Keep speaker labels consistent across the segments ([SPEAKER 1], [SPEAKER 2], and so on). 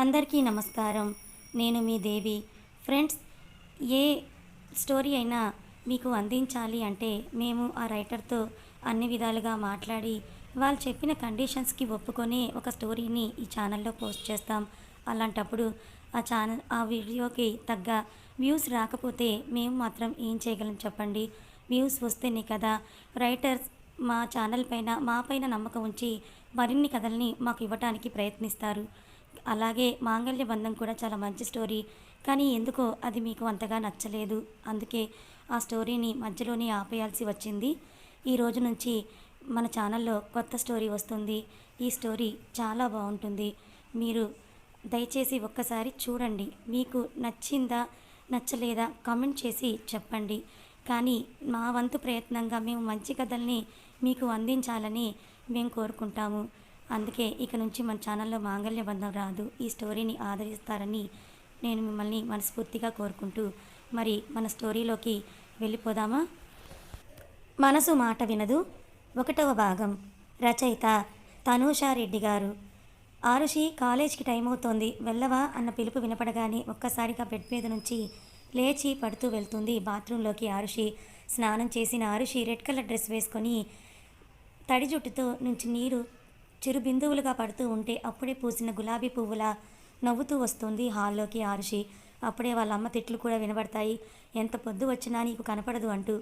[SPEAKER 1] అందరికీ నమస్కారం. నేను మీ దేవి. ఫ్రెండ్స్ ఏ స్టోరీ అయినా మీకు అందించాలి అంటే మేము ఆ రైటర్తో అన్ని విధాలుగా మాట్లాడి వాళ్ళు చెప్పిన కండిషన్స్కి ఒప్పుకొని ఒక స్టోరీని ఈ ఛానల్లో పోస్ట్ చేస్తాం. అలాంటప్పుడు ఆ ఛానల్ ఆ వీడియోకి తగ్గ వ్యూస్ రాకపోతే మేము మాత్రం ఏం చేయగలం చెప్పండి. వ్యూస్ వస్తేనే కదా రైటర్స్ మా ఛానల్ పైన మా పైన నమ్మకం ఉంచి మరిన్ని కథల్ని మాకు ఇవ్వటానికి ప్రయత్నిస్తారు. అలాగే మాంగళ్య బంధం కూడా చాలా మంచి స్టోరీ కానీ ఎందుకో అది మీకు అంతగా నచ్చలేదు. అందుకే ఆ స్టోరీని మధ్యలోనే ఆపేయాల్సి వచ్చింది. ఈ రోజు నుంచి మన ఛానల్లో కొత్త స్టోరీ వస్తుంది. ఈ స్టోరీ చాలా బాగుంటుంది. మీరు దయచేసి ఒక్కసారి చూడండి. మీకు నచ్చిందా నచ్చలేదా కామెంట్ చేసి చెప్పండి. కానీ మా వంతు ప్రయత్నంగా మేము మంచి కథల్ని మీకు అందించాలని మేము కోరుకుంటాము. అందుకే ఇక నుంచి మన ఛానల్లో మాంగళ్య బంధం రాదు. ఈ స్టోరీని ఆదరిస్తారని నేను మిమ్మల్ని మనస్ఫూర్తిగా కోరుకుంటూ మరి మన స్టోరీలోకి వెళ్ళిపోదామా? మనసు మాట వినదు. ఒకటవ భాగం. రచయిత తనూషారెడ్డి గారు. ఆరుషి కాలేజ్కి టైం అవుతోంది. వెళ్ళవా? అన్న పిలుపు వినపడగానే ఒక్కసారిగా బెడ్ మీద నుంచి లేచి పడుతూ వెళ్తుంది బాత్రూంలోకి ఆరుషి. స్నానం చేసిన ఆరుషి రెడ్ కలర్ డ్రెస్ వేసుకొని తడి జుట్టుతో నుంచి నీరు చిరు బిందువులుగా పడుతూ ఉంటే అప్పుడే పూసిన గులాబీ పువ్వులా నవ్వుతూ వస్తుంది హాల్లోకి ఆరుషి. అప్పుడే వాళ్ళ అమ్మ తిట్లు కూడా వినబడతాయి. ఎంత పొద్దు వచ్చినా నీకు కనపడదు అంటూ.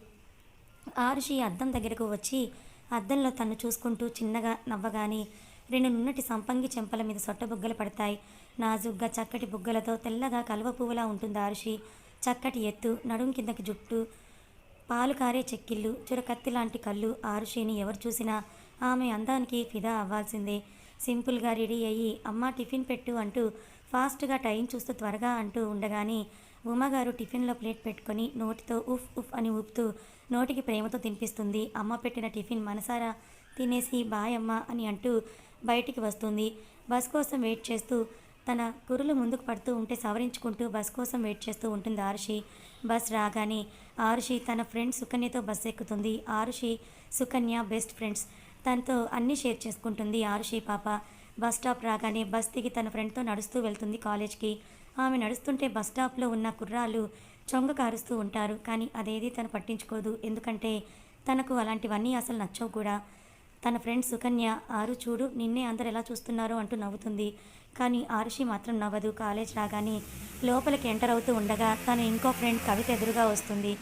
[SPEAKER 1] ఆరుషి అద్దం దగ్గరకు వచ్చి అద్దంలో తను చూసుకుంటూ చిన్నగా నవ్వగానే రెండు నున్నటి సంపంగి చెంపల మీద సొట్ట బుగ్గలు పడతాయి. నాజుగ్గా చక్కటి బుగ్గలతో తెల్లగా కలువ పువ్వులా ఉంటుంది ఆరుషి. చక్కటి ఎత్తు నడుం కిందకి జుట్టు పాలు కారే చెక్కిళ్ళు చురకత్తి లాంటి కళ్ళు ఆరుషిని ఎవరు చూసినా ఆమె అందానికి ఫిదా అవ్వాల్సిందే. సింపుల్గా రెడీ అయ్యి అమ్మ టిఫిన్ పెట్టు అంటూ ఫాస్ట్గా టైం చూస్తూ త్వరగా అంటూ ఉండగానే ఉమ్మగారు టిఫిన్లో ప్లేట్ పెట్టుకొని నోటితో ఉఫ్ ఉఫ్ అని ఊపుతూ నోటికి ప్రేమతో తినిపిస్తుంది. అమ్మ పెట్టిన టిఫిన్ మనసారా? తినేసి బాయ్ అమ్మ అని అంటూ బయటికి వస్తుంది. బస్ కోసం వెయిట్ చేస్తూ తన కురులు ముందుకు పడుతూ ఉంటే సవరించుకుంటూ బస్ కోసం వెయిట్ చేస్తూ ఉంటుంది ఆరుషి. బస్ రాగానే ఆరుషి తన ఫ్రెండ్ సుకన్యతో బస్ ఎక్కుతుంది. Arushi Sukanya best friends. తనతో అన్నీ షేర్ చేసుకుంటుంది. ఆరుషి పాప బస్ స్టాప్ రాగానే బస్ దిగి తన ఫ్రెండ్తో నడుస్తూ వెళ్తుంది కాలేజ్కి. ఆమె నడుస్తుంటే బస్ స్టాప్లో ఉన్న కుర్రాళ్ళు చొంగ కారుస్తూ ఉంటారు. కానీ అదేది తను పట్టించుకోదు. ఎందుకంటే తనకు అలాంటివన్నీ అసలు నచ్చవు కూడా. తన ఫ్రెండ్ సుకన్య ఆరు చూడు నిన్నే అందరు ఎలా చూస్తున్నారో అంటూ నవ్వుతుంది. కానీ ఆరుషి మాత్రం నవ్వదు. కాలేజ్ రాగానే లోపలికి ఎంటర్ అవుతూ ఉండగా తన ఇంకో ఫ్రెండ్ కవిత ఎదురుగా వస్తుంది.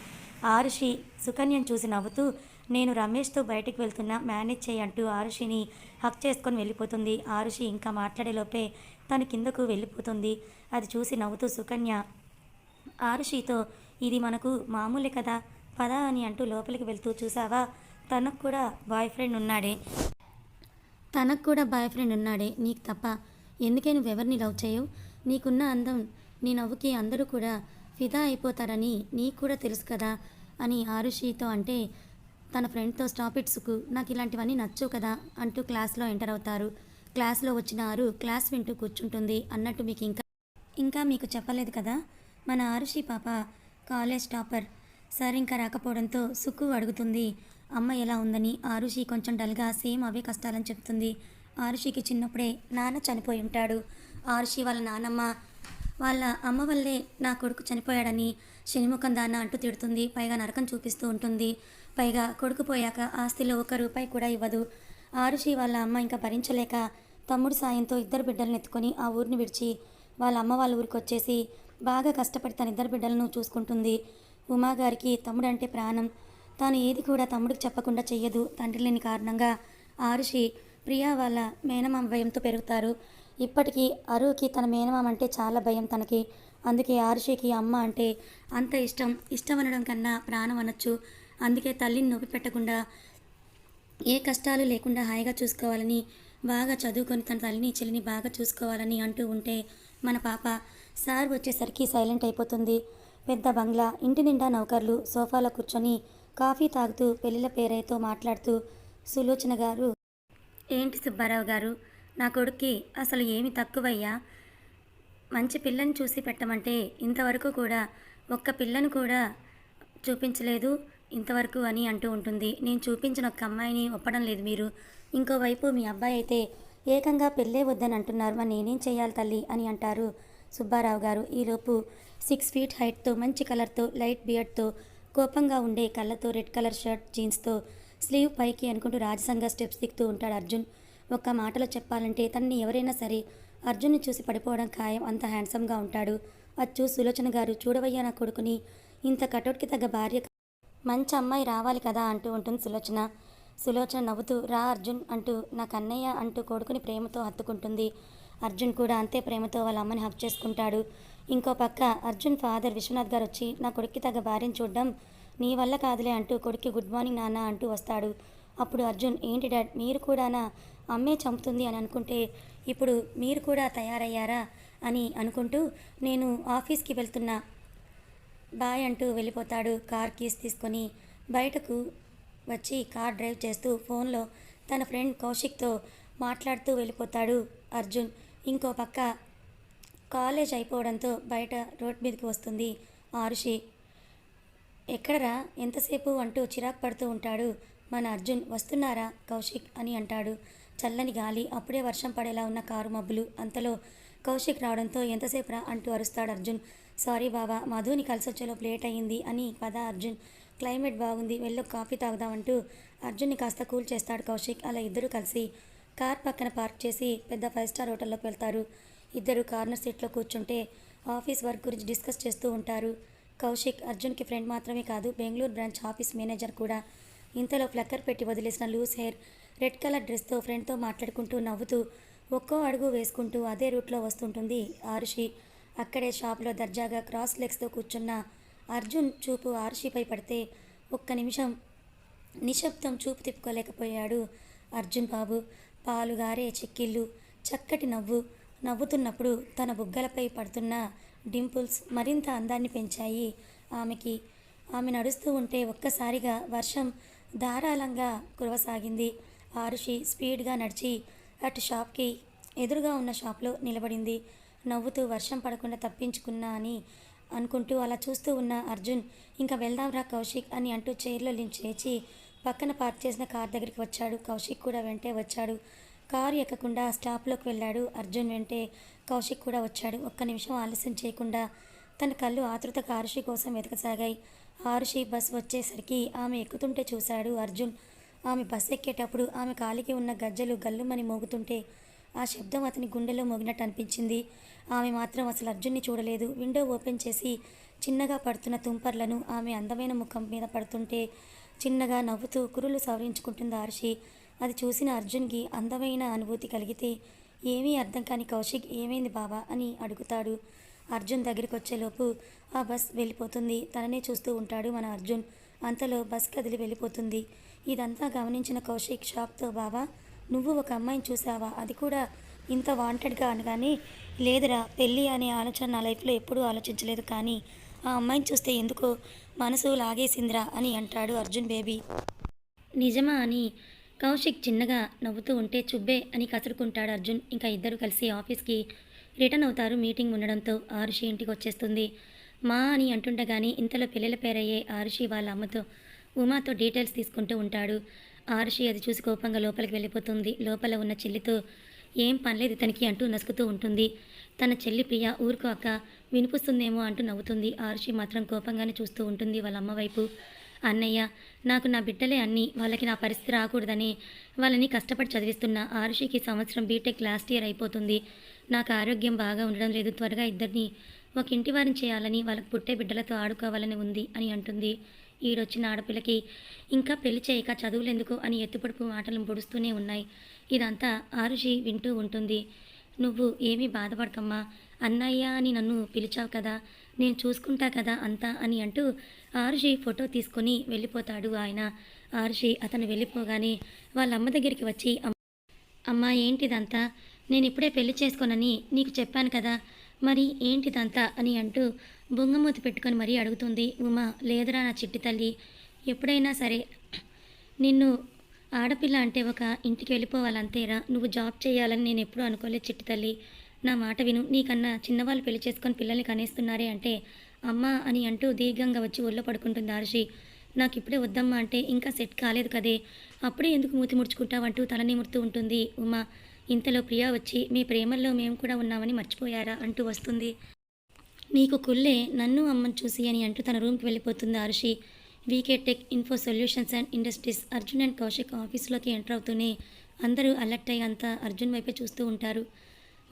[SPEAKER 1] ఆరుషి సుకన్యను చూసి నవ్వుతూ నేను రమేష్తో బయటికి వెళ్తున్నా మేనేజ్ చేయి అంటూ ఆరుషిని హక్ చేసుకొని వెళ్ళిపోతుంది. ఆరుషి ఇంకా మాట్లాడేలోపే తను కిందకు వెళ్ళిపోతుంది. అది చూసి నవ్వుతూ సుకన్య ఆరుషితో ఇది మనకు మామూలే కదా? పద అని అంటూ లోపలికి వెళ్తూ చూసావా? తనకు కూడా బాయ్ ఫ్రెండ్ ఉన్నాడే. తనకు కూడా బాయ్ ఫ్రెండ్ ఉన్నాడే నీకు తప్ప. ఎందుకే నువ్వెవరిని లవ్ చేయవు? నీకున్న అందం నీ నవ్వుకి అందరూ కూడా ఫిదా అయిపోతారని నీకు కూడా తెలుసు కదా అని ఆరుషితో అంటే తన ఫ్రెండ్తో స్టాప్ నాకు ఇలాంటివన్నీ నచ్చవు కదా అంటూ క్లాస్లో ఎంటర్ అవుతారు. క్లాస్లో వచ్చిన ఆరు క్లాస్ వింటూ కూర్చుంటుంది అన్నట్టు మీకు ఇంకా ఇంకా మీకు చెప్పలేదు కదా? మన ఆరుషి పాప కాలేజ్ టాపర్. సార్ ఇంకా రాకపోవడంతో సుక్కు అడుగుతుంది. అమ్మ ఎలా ఉందని ఆరుషి కొంచెం డల్గా సేమ్ అవే కష్టాలని చెప్తుంది. ఆరుషికి చిన్నప్పుడే నాన్న చనిపోయి ఉంటాడు. ఆరుషి వాళ్ళ నానమ్మ వాళ్ళ అమ్మ వల్లే నా కొడుకు చనిపోయాడని శనిముఖం దాన్న అంటూ తిడుతుంది. పైగా నరకం చూపిస్తూ ఉంటుంది. పైగా కొడుకుపోయాక ఆస్తిలో ఒక రూపాయి కూడా ఇవ్వదు. ఆరుషి వాళ్ళ అమ్మ ఇంకా భరించలేక తమ్ముడు సాయంతో ఇద్దరు బిడ్డలను ఎత్తుకొని ఆ ఊరిని విడిచి వాళ్ళ అమ్మ వాళ్ళ ఊరికి వచ్చేసి బాగా కష్టపడి తన ఇద్దరు బిడ్డలను చూసుకుంటుంది. ఉమాగారికి తమ్ముడంటే ప్రాణం. తాను ఏది కూడా తమ్ముడికి చెప్పకుండా చెయ్యదు. తండ్రి లేని కారణంగా ఆరుషి ప్రియా వాళ్ళ మేనమామ భయంతో పెరుగుతారు. ఇప్పటికీ అరువుకి తన మేనమామ అంటే చాలా భయం తనకి. అందుకే ఆరుషికి అమ్మ అంటే అంత ఇష్టం. ఇష్టం అనడం కన్నా ప్రాణం అనొచ్చు. అందుకే తల్లిని నొప్పి పెట్టకుండా ఏ కష్టాలు లేకుండా హాయిగా చూసుకోవాలని బాగా చదువుకొని తన తల్లిని చెల్లిని బాగా చూసుకోవాలని అంటూ ఉంటే మన పాప సార్ వచ్చేసరికి సైలెంట్ అయిపోతుంది. పెద్ద బంగ్లా ఇంటి నిండా నౌకర్లు సోఫాలో కూర్చొని కాఫీ తాగుతూ పెళ్ళిళ్ళ పేరైతో మాట్లాడుతూ సులోచన గారు ఏంటి సుబ్బారావు గారు నా కొడుక్కి అసలు ఏమి తక్కువయ్యా? మంచి పిల్లని చూసి పెట్టమంటే ఇంతవరకు కూడా ఒక్క పిల్లను కూడా చూపించలేదు. ఇంతవరకు అని అంటూ ఉంటుంది. నేను చూపించిన ఒక అమ్మాయిని ఒప్పడం లేదు మీరు. ఇంకోవైపు మీ అబ్బాయి అయితే ఏకంగా పెళ్ళే వద్దని అంటున్నారు. మరి నేనేం చేయాలి తల్లి అని అంటారు సుబ్బారావు గారు. ఈలోపు సిక్స్ ఫీట్ హైట్తో మంచి కలర్తో లైట్ బియర్డ్తో కోపంగా ఉండే కళ్ళతో రెడ్ కలర్ షర్ట్ జీన్స్తో స్లీవ్ పైకి అనుకుంటూ రాజసంగా స్టెప్స్ దిగుతూ ఉంటాడు అర్జున్. ఒక్క మాటలో చెప్పాలంటే తనని ఎవరైనా సరే అర్జున్ని చూసి పడిపోవడం ఖాయం. అంత హ్యాండ్సమ్గా ఉంటాడు. అది చూసి సులోచన గారు చూడవయ్యా నా కొడుకుని. ఇంత కటౌట్కి తగ్గ భార్య మంచి అమ్మాయి రావాలి కదా అంటూ ఉంటుంది సులోచన. సులోచన నవ్వుతూ రా అర్జున్ అంటూ నా కన్నయ్య అంటూ కొడుకుని ప్రేమతో హత్తుకుంటుంది. అర్జున్ కూడా అంతే ప్రేమతో వాళ్ళ అమ్మని హక్ చేసుకుంటాడు. ఇంకో పక్క అర్జున్ ఫాదర్ విశ్వనాథ్ గారు వచ్చి నా కొడుక్కి తగ్గ భార్యను చూడడం నీ వల్ల కాదులే అంటూ కొడుక్కి గుడ్ మార్నింగ్ నాన్న అంటూ వస్తాడు. అప్పుడు అర్జున్ ఏంటి డాడ్ మీరు కూడానా అమ్మే చంపుతుంది అని అనుకుంటే ఇప్పుడు మీరు కూడా తయారయ్యారా అని అనుకుంటూ నేను ఆఫీస్కి వెళ్తున్నా బాయ్ అంటూ వెళ్ళిపోతాడు. కార్ కీస్ తీసుకొని బయటకు వచ్చి కార్ డ్రైవ్ చేస్తూ ఫోన్లో తన ఫ్రెండ్ కౌశిక్తో మాట్లాడుతూ వెళ్ళిపోతాడు అర్జున్. ఇంకో పక్క కాలేజ్ అయిపోవడంతో బయట రోడ్ మీదకి వస్తుంది ఆరుషి. ఎక్కడరా? ఎంతసేపు? అంటూ చిరాకు పడుతూ ఉంటాడు. మన అర్జున్ వస్తున్నారా కౌశిక్ అని అంటాడు. చల్లని గాలి అప్పుడే వర్షం పడేలా ఉన్న కారు మబ్బులు అంతలో కౌశిక్ రావడంతో ఎంతసేపు రా అంటూ అరుస్తాడు అర్జున్. సారీ బాబా మధుని కలిసి వచ్చేలోపు లేట్ అయ్యింది అని పద అర్జున్. క్లైమేట్ బాగుంది వెళ్ళి కాఫీ తాగుదామంటూ అర్జున్ని కాస్త కూల్ చేస్తాడు కౌశిక్. అలా ఇద్దరు కలిసి కార్ పక్కన పార్క్ చేసి పెద్ద ఫైవ్ స్టార్ హోటల్లోకి వెళ్తారు. ఇద్దరు కార్నర్ సీట్లో కూర్చుంటే ఆఫీస్ వర్క్ గురించి డిస్కస్ చేస్తూ ఉంటారు. కౌశిక్ అర్జున్కి ఫ్రెండ్ మాత్రమే కాదు బెంగళూరు బ్రాంచ్ ఆఫీస్ మేనేజర్ కూడా. ఇంతలో ఫ్లక్కర్ పెట్టి వదిలేసిన లూస్ హెయిర్ రెడ్ కలర్ డ్రెస్తో ఫ్రెండ్తో మాట్లాడుకుంటూ నవ్వుతూ ఒక్కో అడుగు వేసుకుంటూ అదే రూట్లో వస్తుంటుంది ఆరుషి. అక్కడే షాప్లో దర్జాగా క్రాస్ లెగ్స్తో కూర్చున్న అర్జున్ చూపు ఆరుషిపై పడితే ఒక్క నిమిషం నిశ్శబ్దం చూపు తిప్పుకోలేకపోయాడు అర్జున్ బాబు. పాలుగారే చిక్కిళ్ళు చక్కటి నవ్వు. నవ్వుతున్నప్పుడు తన బుగ్గలపై పడుతున్న డింపుల్స్ మరింత అందాన్ని పెంచాయి. ఆమెకి ఆమె నడుస్తూ ఉంటే ఒక్కసారిగా వర్షం ధారాళంగా కురవసాగింది. ఆరుషి స్పీడ్గా నడిచి అటు షాప్కి ఎదురుగా ఉన్న షాప్లో నిలబడింది. నవ్వుతూ వర్షం పడకుండా తప్పించుకున్నా అని అనుకుంటూ అలా చూస్తూ ఉన్న అర్జున్ ఇంకా వెళ్దాం రా కౌశిక్ అని అంటూ చైర్లో నుంచి లేచి పక్కన పార్క్ చేసిన కార్ దగ్గరికి వచ్చాడు. కౌశిక్ కూడా వెంటే వచ్చాడు. కారు ఎక్కకుండా స్టాప్లోకి వెళ్ళాడు. అర్జున్ వెంటే కౌశిక్ కూడా వచ్చాడు. ఒక్క నిమిషం ఆలస్యం చేయకుండా తన కళ్ళు ఆతృతగా ఆరుషి కోసం వెతకసాగాయి. ఆరుషి బస్ వచ్చేసరికి ఆమె ఎక్కుతుంటే చూశాడు అర్జున్. ఆమె బస్ ఎక్కేటప్పుడు ఆమె కాలికి ఉన్న గజ్జలు గల్లుమని మోగుతుంటే ఆ శబ్దం అతని గుండెలో మోగినట్టు అనిపించింది. ఆమె మాత్రం అసలు అర్జున్ని చూడలేదు. విండో ఓపెన్ చేసి చిన్నగా పడుతున్న తుంపర్లను ఆమె అందమైన ముఖం మీద పడుతుంటే చిన్నగా నవ్వుతూ కురులు సవరించుకుంటుంది ఆర్షి. అది చూసిన అర్జున్కి అందమైన అనుభూతి కలిగితే ఏమీ అర్థం కాని కౌశిక్ ఏమైంది బాబా అని అడుగుతాడు. అర్జున్ దగ్గరికి వచ్చేలోపు ఆ బస్ వెళ్ళిపోతుంది. తననే చూస్తూ ఉంటాడు మన అర్జున్. అంతలో బస్ కదిలి వెళ్ళిపోతుంది. ఇదంతా గమనించిన కౌశిక్ షాక్తో బాబా నువ్వు ఒక అమ్మాయిని చూసావా? అది కూడా ఇంత వాంటెడ్గా అనగానే లేదురా పెళ్ళి అనే ఆలోచన నా లైఫ్లో ఎప్పుడూ ఆలోచించలేదు కానీ ఆ అమ్మాయిని చూస్తే ఎందుకో మనసు లాగేసిందిరా అని అంటాడు అర్జున్ బేబీ. నిజమా అని కౌశిక్ చిన్నగా నవ్వుతూ ఉంటే చుబ్బే అని కసురుకుంటాడు అర్జున్. ఇంకా ఇద్దరు కలిసి ఆఫీస్కి రిటర్న్ అవుతారు. మీటింగ్ ఉండడంతో ఆరుషి ఇంటికి వచ్చేస్తుంది. మా అని అంటుండగానే ఇంతలో పిల్లల పేరయ్యే ఆరుషి వాళ్ళ అమ్మతో ఉమాతో డీటెయిల్స్ తీసుకుంటూ ఉంటాడు. ఆరుషి అది చూసి కోపంగా లోపలికి వెళ్ళిపోతుంది. లోపల ఉన్న చెల్లితో ఏం పనిలేదు తనకి అంటూ నసుకుతూ ఉంటుంది. తన చెల్లి ప్రియ ఊరుకు అక్క వినిపిస్తుందేమో అంటూ నవ్వుతుంది. ఆరుషి మాత్రం కోపంగానే చూస్తూ ఉంటుంది వాళ్ళ అమ్మ వైపు. అన్నయ్య నాకు నా బిడ్డలే అన్ని వాళ్ళకి నా పరిస్థితి రాకూడదని వాళ్ళని కష్టపడి చదివిస్తున్న. ఆరుషికి సంవత్సరం బీటెక్ లాస్ట్ ఇయర్ అయిపోతుంది. నాకు ఆరోగ్యం బాగా ఉండడం లేదు. త్వరగా ఇద్దరిని ఒక ఇంటి వారిని చేయాలని వాళ్ళకు పుట్టే బిడ్డలతో ఆడుకోవాలని ఉంది అని అంటుంది. ఈడొచ్చిన ఆడపిల్లకి ఇంకా పెళ్ళి చేయక చదువులెందుకు అని ఎత్తుపడుపు మాటలు పొడుస్తూనే ఉన్నాయి. ఇదంతా ఆరుషి వింటూ ఉంటుంది. నువ్వు ఏమీ బాధపడకమ్మా. అన్నయ్య అని నన్ను పిలిచావు కదా. నేను చూసుకుంటా కదా అంతా అని అంటూ ఆరుషి ఫోటో తీసుకొని వెళ్ళిపోతాడు ఆయన. ఆరుషి అతను వెళ్ళిపోగానే వాళ్ళ అమ్మ దగ్గరికి వచ్చి "అమ్మ, అమ్మా ఏంటిదంతా? నేను ఇప్పుడే పెళ్ళి చేసుకోనని నీకు చెప్పాను కదా. మరి ఏంటిదంతా అని అంటూ బొంగమూతి పెట్టుకొని మరీ అడుగుతుంది ఉమా లేదురా నా చిట్టి తల్లి ఎప్పుడైనా సరే నిన్ను ఆడపిల్ల అంటే ఒక ఇంటికి వెళ్ళిపోవాలంతేరా నువ్వు జాబ్ చేయాలని నేను ఎప్పుడూ అనుకోలేదు చిట్టి తల్లి. నా మాట విను నీకన్నా చిన్నవాళ్ళు పెళ్ళి చేసుకొని పిల్లల్ని కనేస్తున్నారే అంటే అమ్మా అని అంటూ దీర్ఘంగా వచ్చి ఒళ్ళో పడుకుంటుంది ఆరుషి. నాకు ఇప్పుడే వద్దమ్మా అంటే ఇంకా సెట్ కాలేదు కదే అప్పుడే ఎందుకు మూతి ముడుచుకుంటావంటూ తల నిమురుతూ ఉంటుంది ఉమా. ఇంతలో ప్రియా వచ్చి మీ ప్రేమల్లో మేము కూడా ఉన్నామని మర్చిపోయారా? అంటూ వస్తుంది. నీకు కుల్లే నన్ను అమ్మని చూసి అని అంటూ తన రూమ్కి వెళ్ళిపోతుంది Arshi. VK tech info solutions and industries Arjun and Kaushik ఆఫీస్లోకి enter అవుతూనే అందరూ అలర్ట్ అయ్యి అంతా అర్జున్ వైపే చూస్తూ ఉంటారు.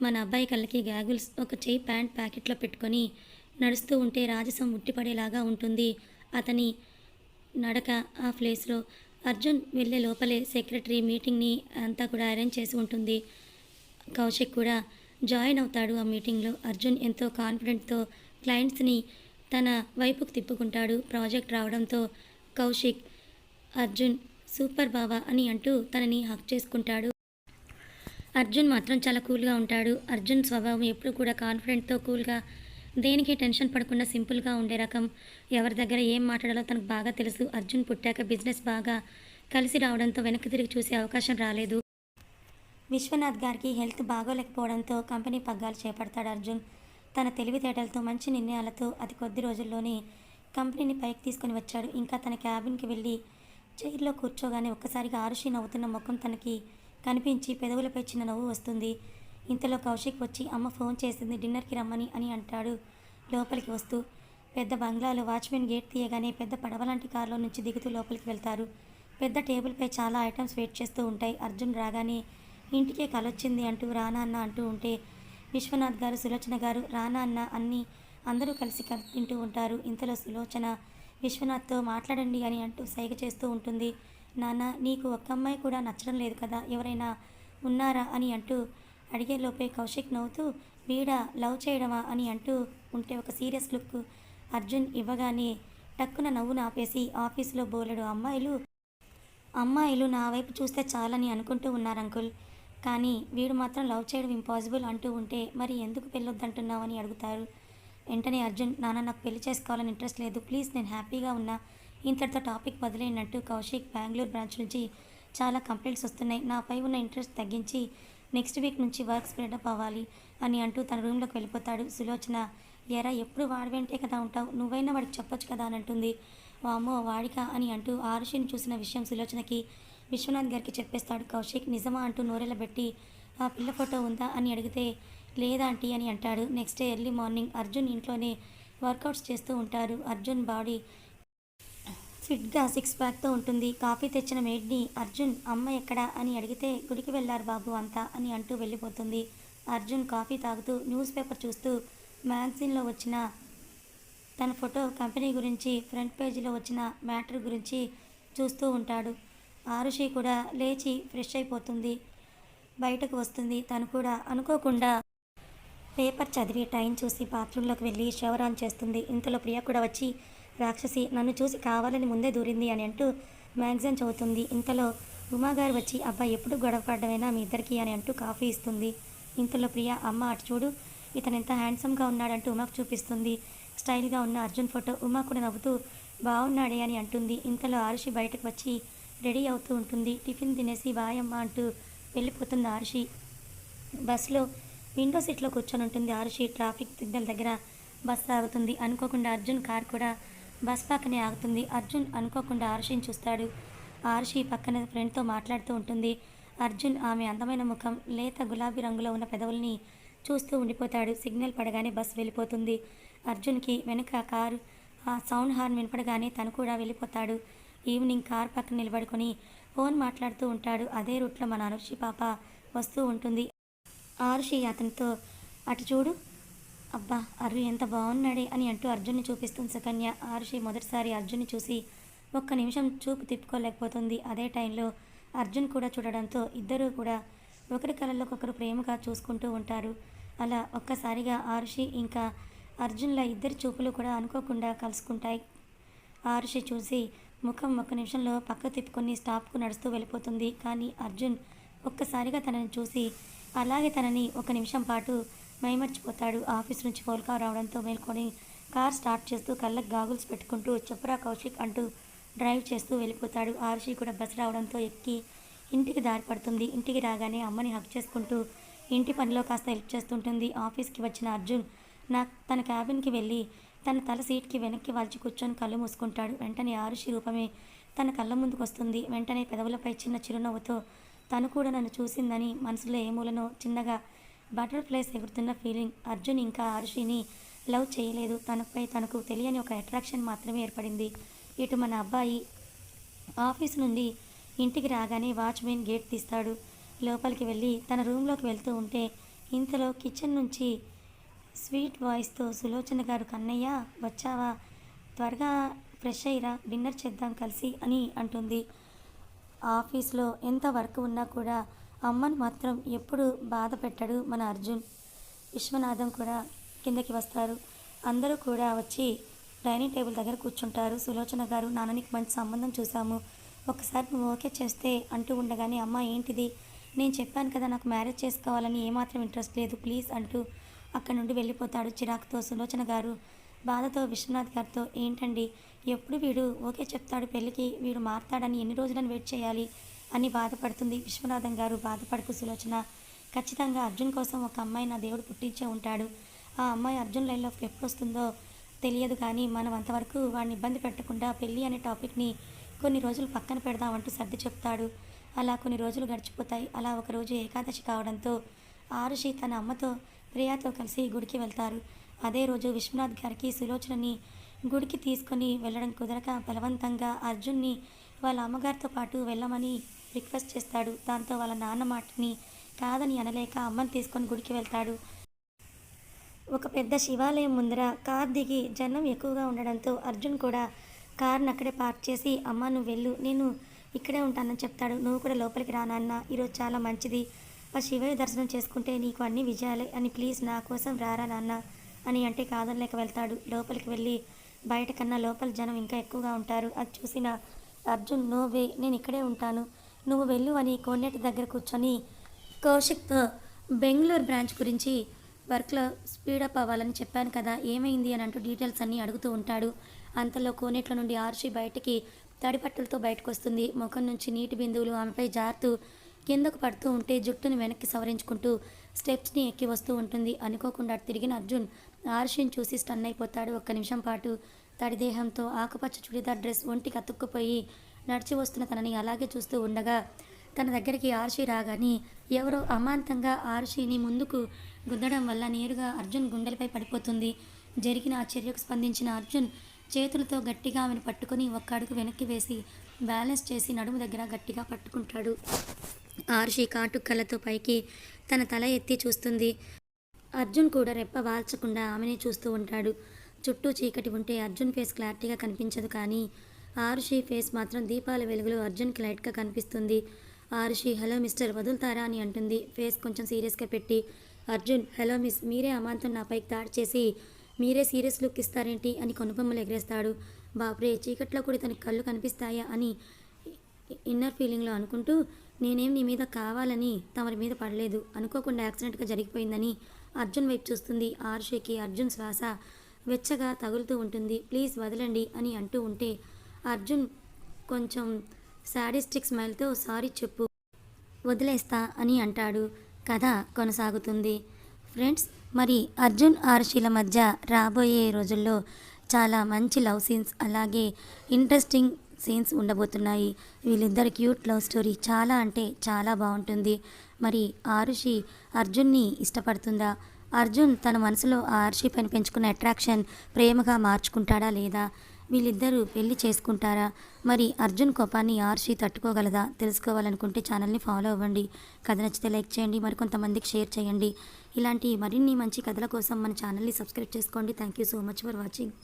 [SPEAKER 1] మన అబ్బాయి కళ్ళకి గ్యాగుల్స్ ఒక చేయి ప్యాంట్ ప్యాకెట్లో పెట్టుకొని నడుస్తూ ఉంటే రాజసం ఉట్టిపడేలాగా ఉంటుంది. అతని నడక ఆ ప్లేస్లో అర్జున్ వెళ్ళే లోపలే సెక్రటరీ మీటింగ్ని అంతా కూడా అరేంజ్ చేసి ఉంటుంది. కౌశిక్ కూడా జాయిన్ అవుతాడు ఆ మీటింగ్లో. అర్జున్ ఎంతో కాన్ఫిడెంట్తో క్లయింట్స్ని తన వైపుకు తిప్పుకుంటాడు. ప్రాజెక్ట్ రావడంతో కౌశిక్ అర్జున్ సూపర్ బావా అని అంటూ తనని హక్ చేసుకుంటాడు. అర్జున్ మాత్రం చాలా కూల్గా ఉంటాడు. అర్జున్ స్వభావం ఎప్పుడు కూడా కాన్ఫిడెంట్తో కూల్గా దేనికి టెన్షన్ పడకుండా సింపుల్గా ఉండే రకం? ఎవరి దగ్గర ఏం మాట్లాడాలో తనకు బాగా తెలుసు. అర్జున్ పుట్టాక బిజినెస్ బాగా కలిసి రావడంతో వెనక్కి తిరిగి చూసే అవకాశం రాలేదు. విశ్వనాథ్ గారికి హెల్త్ బాగోలేకపోవడంతో కంపెనీ పగ్గాలు చేపడతాడు అర్జున్. తన తెలివితేటలతో మంచి నిర్ణయాలతో అతి కొద్ది రోజుల్లోనే కంపెనీని పైకి తీసుకొని వచ్చాడు. ఇంకా తన క్యాబిన్కి వెళ్ళి చైర్లో కూర్చోగానే ఒక్కసారిగా ఆరుషి నవ్వుతున్న ముఖం తనకి కనిపించి పెదవులపై చిన్న నవ్వు వస్తుంది. ఇంతలో కౌశిక్ వచ్చి అమ్మ ఫోన్ చేసింది డిన్నర్కి రమ్మని అని అంటాడు. లోపలికి వస్తూ పెద్ద బంగ్లాలో వాచ్మెన్ గేట్ తీయగానే పెద్ద పడవలాంటి కారులో నుంచి దిగుతూ లోపలికి వెళ్తారు. పెద్ద టేబుల్పై చాలా ఐటమ్స్ వెయిట్ చేస్తూ ఉంటాయి. అర్జున్ రాగానే ఇంటికే కలొచ్చింది అంటూ రానా అన్న అంటూ ఉంటే విశ్వనాథ్ గారు సులోచన గారు రానా అన్న అన్ని అందరూ కలిసి కలిసి తింటూ ఉంటారు. ఇంతలో సులోచన విశ్వనాథ్తో మాట్లాడండి అని అంటూ సైగ చేస్తూ ఉంటుంది. నాన్న నీకు ఒక్క అమ్మాయి కూడా నచ్చడం లేదు కదా. ఎవరైనా ఉన్నారా అని అంటూ అడిగే లోపే కౌశిక్ నవ్వుతూ వీడా లవ్ చేయడమా అని అంటూ ఉంటే ఒక సీరియస్ లుక్ అర్జున్ ఇవ్వగానే టక్కున నవ్వును ఆపేసి ఆఫీసులో బోలెడు అమ్మాయిలు అమ్మాయిలు నా వైపు చూస్తే చాలని అనుకుంటూ ఉన్నారు అంకుల్. కానీ వీడు మాత్రం లవ్ చేయడం ఇంపాసిబుల్ అంటూ ఉంటే మరి ఎందుకు పెళ్ళొద్దంటున్నావు అని అడుగుతారు. వెంటనే అర్జున్ నాన్న నాకు పెళ్ళి చేసుకోవాలని ఇంట్రెస్ట్ లేదు. ప్లీజ్ నేను హ్యాపీగా ఉన్నా. ఇంతటితో టాపిక్ వదిలేనట్టు కౌశిక్ బెంగళూరు బ్రాంచ్ నుంచి చాలా కంప్లైంట్స్ వస్తున్నాయి. నాపై ఉన్న ఇంట్రెస్ట్ తగ్గించి నెక్స్ట్ వీక్ నుంచి వర్క్ స్ప్రెడప్ అవ్వాలి అని అంటూ తన రూమ్లోకి వెళ్ళిపోతాడు. సులోచన ఎరా ఎప్పుడు వాడి వెంటే కదా ఉంటావు? నువ్వైనా వాడికి చెప్పొచ్చు కదా అని అంటుంది. వామ్మో వాడిక? అని అంటూ ఆరుషిని చూసిన విషయం సులోచనకి విశ్వనాథ్ గారికి చెప్పేస్తాడు. కౌశిక్ నిజమా? అంటూ నోరెళ్ళబెట్టి ఆ పిల్ల ఫోటో ఉందా? అని అడిగితే లేదా ఆంటీ అని అంటాడు. Next day early morning Arjun ఇంట్లోనే వర్కౌట్స్ చేస్తూ ఉంటారు. అర్జున్ బాడీ ఫిట్గా సిక్స్ ప్యాక్తో ఉంటుంది. కాఫీ తెచ్చిన మేడ్ని అర్జున్ అమ్మ ఎక్కడా? అని అడిగితే గుడికి వెళ్ళారు బాబు అంతా అని అంటూ వెళ్ళిపోతుంది. అర్జున్ కాఫీ తాగుతూ న్యూస్ పేపర్ చూస్తూ మ్యాగజైన్లో వచ్చిన తన ఫోటో కంపెనీ గురించి ఫ్రంట్ పేజీలో వచ్చిన మ్యాటర్ గురించి చూస్తూ ఉంటాడు. ఆరుషి కూడా లేచి ఫ్రెష్ అయిపోతుంది. బయటకు వస్తుంది. తను కూడా అనుకోకుండా పేపర్ చదివి టైం చూసి బాత్రూంలోకి వెళ్ళి షవర్ ఆన్ చేస్తుంది. ఇంతలో ప్రియ కూడా వచ్చి రాక్షసి నన్ను చూసి కావాలని ముందే దూరింది అని అంటూ మ్యాగజైన్ చదువుతుంది. ఇంతలో ఉమాగారు వచ్చి అబ్బాయి ఎప్పుడు గొడవపడ్డమైనా మీ ఇద్దరికి అని అంటూ కాఫీ ఇస్తుంది. ఇంతలో ప్రియ అమ్మ అటు చూడు ఇతను ఎంత హ్యాండ్సమ్గా ఉన్నాడంటూ ఉమాకు చూపిస్తుంది. స్టైల్గా ఉన్న అర్జున్ ఫోటో ఉమా కూడా నవ్వుతూ బాగున్నాడే అని అంటుంది. ఇంతలో ఆరుషి బయటకు వచ్చి రెడీ అవుతూ ఉంటుంది. టిఫిన్ తినేసి బాయమ్మ అంటూ వెళ్ళిపోతుంది ఆరుషి. బస్సులో విండో సీట్లో కూర్చొని ఉంటుంది ఆరుషి. ట్రాఫిక్ సిగ్నల్ దగ్గర బస్సు ఆగుతుంది. అనుకోకుండా అర్జున్ కార్ కూడా బస్ పక్కనే ఆగుతుంది. అర్జున్ అనుకోకుండా ఆర్షిని చూస్తాడు. ఆర్షి పక్కన ఫ్రెండ్తో మాట్లాడుతూ ఉంటుంది. అర్జున్ ఆమె అందమైన ముఖం లేత గులాబీ రంగులో ఉన్న పెదవుల్ని చూస్తూ ఉండిపోతాడు. సిగ్నల్ పడగానే బస్సు వెళ్ళిపోతుంది. అర్జున్కి వెనక కారు ఆ సౌండ్ హార్న్ వినపడగానే తను కూడా వెళ్ళిపోతాడు. ఈవినింగ్ కార్ పక్కన నిలబడుకొని ఫోన్ మాట్లాడుతూ ఉంటాడు. అదే రూట్లో మన అనుషి పాప వస్తూ ఉంటుంది. ఆరుషి అతనితో అటు చూడు అబ్బా అర్రు ఎంత బాగున్నాడే అని అంటూ అర్జున్ని చూపిస్తుంది సుకన్య. ఆరుషి మొదటిసారి అర్జున్ని చూసి ఒక్క నిమిషం చూపు తిప్పుకోలేకపోతుంది. అదే టైంలో అర్జున్ కూడా చూడడంతో ఇద్దరూ కూడా ఒకరి కళ్ళలోకి ఒకరు ప్రేమగా చూసుకుంటూ ఉంటారు. అలా ఒక్కసారిగా ఆరుషి ఇంకా అర్జున్ల ఇద్దరి చూపులు కూడా అనుకోకుండా కలుసుకుంటాయి. ఆరుషి చూసి ముఖం ఒక్క నిమిషంలో పక్క తిప్పుకొని స్టాప్కు నడుస్తూ వెళ్ళిపోతుంది. కానీ అర్జున్ ఒక్కసారిగా తనని చూసి అలాగే తనని ఒక నిమిషం పాటు మైమర్చిపోతాడు. ఆఫీస్ నుంచి పోల్కా రావడంతో మేల్కొని కార్ స్టార్ట్ చేస్తూ కళ్ళకు గాగుల్స్ పెట్టుకుంటూ చెప్పురా కౌశిక్ అంటూ డ్రైవ్ చేస్తూ వెళ్ళిపోతాడు. ఆర్షి కూడా బస్ రావడంతో ఎక్కి ఇంటికి దారి పడుతుంది. ఇంటికి రాగానే అమ్మని హక్ చేసుకుంటూ ఇంటి పనిలో కాస్త హెల్ప్ చేస్తుంటుంది. ఆఫీస్కి వచ్చిన అర్జున్ నా తన క్యాబిన్కి వెళ్ళి తన తల సీట్కి వెనక్కి వాల్చి కూర్చొని కళ్ళు మూసుకుంటాడు. వెంటనే ఆరుషి రూపమే తన కళ్ళ ముందుకు వస్తుంది. వెంటనే పెదవులపై చిన్న చిరునవ్వుతో తను కూడా నన్ను చూసిందని మనసులో ఏ మూలనో చిన్నగా బటర్ఫ్లైస్ ఎగురుతున్న ఫీలింగ్ అర్జున్ ఇంకా ఆరుషిని లవ్ చేయలేదు. తనపై తనకు తెలియని ఒక అట్రాక్షన్ మాత్రమే ఏర్పడింది. ఇటు మన అబ్బాయి ఆఫీస్ నుండి ఇంటికి రాగానే వాచ్మెన్ గేట్ తీస్తాడు. లోపలికి వెళ్ళి తన రూమ్లోకి వెళ్తూ ఉంటే ఇంతలో కిచెన్ నుంచి స్వీట్ వాయిస్తో సులోచన గారు కన్నయ్య వచ్చావా? త్వరగా ఫ్రెష్ అయ్యిరా డిన్నర్ చేద్దాం కలిసి అని అంటుంది. ఆఫీస్లో ఎంత వర్క్ ఉన్నా కూడా అమ్మను మాత్రం ఎప్పుడు బాధ పెట్టడు మన అర్జున్. విశ్వనాథం కూడా కిందకి వస్తారు. అందరూ కూడా వచ్చి డైనింగ్ టేబుల్ దగ్గర కూర్చుంటారు. సులోచన గారు నాన్ననికి మంచి సంబంధం చూసాము ఒకసారి నువ్వు ఓకే చేస్తే అంటూ ఉండగానే అమ్మ ఏంటిది? నేను చెప్పాను కదా నాకు మ్యారేజ్ చేసుకోవాలని ఏమాత్రం ఇంట్రెస్ట్ లేదు ప్లీజ్ అంటూ అక్కడ నుండి వెళ్ళిపోతాడు చిరాకుతో సులోచన గారు. బాధతో విశ్వనాథ్ గారితో ఏంటండి? ఎప్పుడు వీడు ఓకే చెప్తాడు పెళ్ళికి? వీడు మారతాడని ఎన్ని రోజులను వెయిట్ చేయాలి? అని బాధపడుతుంది. విశ్వనాథం గారు బాధపడకు సులోచన. ఖచ్చితంగా అర్జున్ కోసం ఒక అమ్మాయి నా దేవుడు పుట్టించే ఉంటాడు. ఆ అమ్మాయి అర్జున్ లైన్లోకి ఎప్పుడు వస్తుందో తెలియదు కానీ మనం అంతవరకు వాడిని ఇబ్బంది పెట్టకుండా పెళ్ళి అనే టాపిక్ని కొన్ని రోజులు పక్కన పెడదామంటూ సర్ది చెప్తాడు. అలా కొన్ని రోజులు గడిచిపోతాయి. అలా ఒకరోజు ఏకాదశి కావడంతో ఆరుషి తన అమ్మతో ప్రియాతో కలిసి గుడికి వెళ్తారు. అదే రోజు విశ్వనాథ్ గారికి సులోచనని గుడికి తీసుకొని వెళ్ళడం కుదరక బలవంతంగా అర్జున్ని వాళ్ళ అమ్మగారితో పాటు వెళ్ళమని రిక్వెస్ట్ చేస్తాడు. దాంతో వాళ్ళ నాన్న మాటని కాదని అనలేక అమ్మని తీసుకొని గుడికి వెళ్తాడు. ఒక పెద్ద శివాలయం ముందర కార్ దిగి జనం ఎక్కువగా ఉండడంతో అర్జున్ కూడా కార్ని అక్కడే పార్క్ చేసి అమ్మ నువ్వు వెళ్ళు. నేను ఇక్కడే ఉంటానని చెప్తాడు. నువ్వు కూడా లోపలికి రానాన్న ఈరోజు చాలా మంచిది. ఆ శివయ్య దర్శనం చేసుకుంటే నీకు అన్ని విజయాలే. అని ప్లీజ్ నా కోసం రారా నాన్న అని అంటే కాదనలేక వెళ్తాడు. లోపలికి వెళ్ళి బయట కన్నా లోపల జనం ఇంకా ఎక్కువగా ఉంటారు. అది చూసిన అర్జున్ నో వే. నేను ఇక్కడే ఉంటాను. నువ్వు వెళ్ళు అని కోనేటి దగ్గర కూర్చొని కౌశిక్తో బెంగళూరు బ్రాంచ్ గురించి వర్క్లో స్పీడప్ అవ్వాలని చెప్పాను కదా ఏమైంది అని అంటూ డీటెయిల్స్ అన్నీ అడుగుతూ ఉంటాడు. అంతలో కోనేట్ల నుండి ఆర్షి బయటికి తడిపట్టులతో బయటకు వస్తుంది. ముఖం నుంచి నీటి బిందువులు ఆమెపై జారుతూ కిందకు పడుతూ ఉంటే జుట్టుని వెనక్కి సవరించుకుంటూ స్టెప్స్ని ఎక్కి వస్తూ ఉంటుంది. అనుకోకుండా అటు తిరిగిన అర్జున్ ఆర్షిని చూసి స్టన్ అయిపోతాడు. ఒక్క నిమిషం పాటు తడి దేహంతో ఆకుపచ్చ చుడిదార్ డ్రెస్ ఒంటికి అతుక్కుపోయి నడిచి వస్తున్న తనని అలాగే చూస్తూ ఉండగా తన దగ్గరికి ఆర్షి రాగానే ఎవరో అమాంతంగా ఆర్షిని ముందుకు గుద్దడం వల్ల నేరుగా అర్జున్ గుండెలపై పడిపోతుంది. జరిగిన ఆ చర్యకు స్పందించిన అర్జున్ చేతులతో గట్టిగా ఆమెను పట్టుకొని ఒక్క అడుగు వెనక్కి వేసి బ్యాలెన్స్ చేసి నడుము దగ్గర గట్టిగా పట్టుకుంటాడు. ఆర్షి కాటుక్కలతో పైకి తన తల ఎత్తి చూస్తుంది. అర్జున్ కూడా రెప్ప వాల్చకుండా ఆమెనే చూస్తూ ఉంటాడు. చుట్టూ చీకటి ఉంటే అర్జున్ ఫేస్ క్లారిటీగా కనిపించదు కానీ ఆరుషి ఫేస్ మాత్రం దీపాల వెలుగులో అర్జున్కి లైట్గా కనిపిస్తుంది. ఆరుషి హలో మిస్టర్ వదులుతారా? అని అంటుంది. ఫేస్ కొంచెం సీరియస్గా పెట్టి అర్జున్ హలో మిస్ మీరే అమాంతం నాపైకి దాడి చేసి మీరే సీరియస్ లుక్ ఇస్తారేంటి? అని కొనుబొమ్మలు ఎగరేస్తాడు. బాబ్రే చీకట్లో కూడా తనకి కళ్ళు కనిపిస్తాయా? అని ఇన్నర్ ఫీలింగ్లో అనుకుంటూ నేనేం నీ మీద కావాలని తమరి మీద పడలేదు. అనుకోకుండా యాక్సిడెంట్గా జరిగిపోయిందని అర్జున్ వైపు చూస్తుంది. ఆరుషికి అర్జున్ శ్వాస వెచ్చగా తగులుతూ ఉంటుంది. ప్లీజ్ వదలండి అని అంటూ ఉంటే అర్జున్ కొంచెం శాడిస్టిక్ స్మైల్తో సారీ చెప్పు వదిలేస్తా అని అంటాడు. కథ కొనసాగుతుంది. ఫ్రెండ్స్ మరి అర్జున్ ఆర్షిల మధ్య రాబోయే రోజుల్లో చాలా మంచి లవ్ సీన్స్ అలాగే ఇంట్రెస్టింగ్ సీన్స్ ఉండబోతున్నాయి. వీళ్ళిద్దరి క్యూట్ లవ్ స్టోరీ చాలా అంటే చాలా బాగుంటుంది. మరి ఆరుషి అర్జున్ని ఇష్టపడుతుందా? అర్జున్ తన మనసులో ఆర్షి పని పెంచుకున్న అట్రాక్షన్ ప్రేమగా మార్చుకుంటాడా లేదా? వీళ్ళిద్దరూ పెళ్ళి చేసుకుంటారా? మరి అర్జున్ కోపాన్ని ఆర్షి తట్టుకోగలదా? తెలుసుకోవాలనుకుంటే ఛానల్ని ఫాలో అవ్వండి. కథ నచ్చితే లైక్ చేయండి. మరి కొంతమందికి షేర్ చేయండి. ఇలాంటి మరిన్ని మంచి కథల కోసం మన ఛానల్ని సబ్స్క్రైబ్ చేసుకోండి. Thank you so much for watching.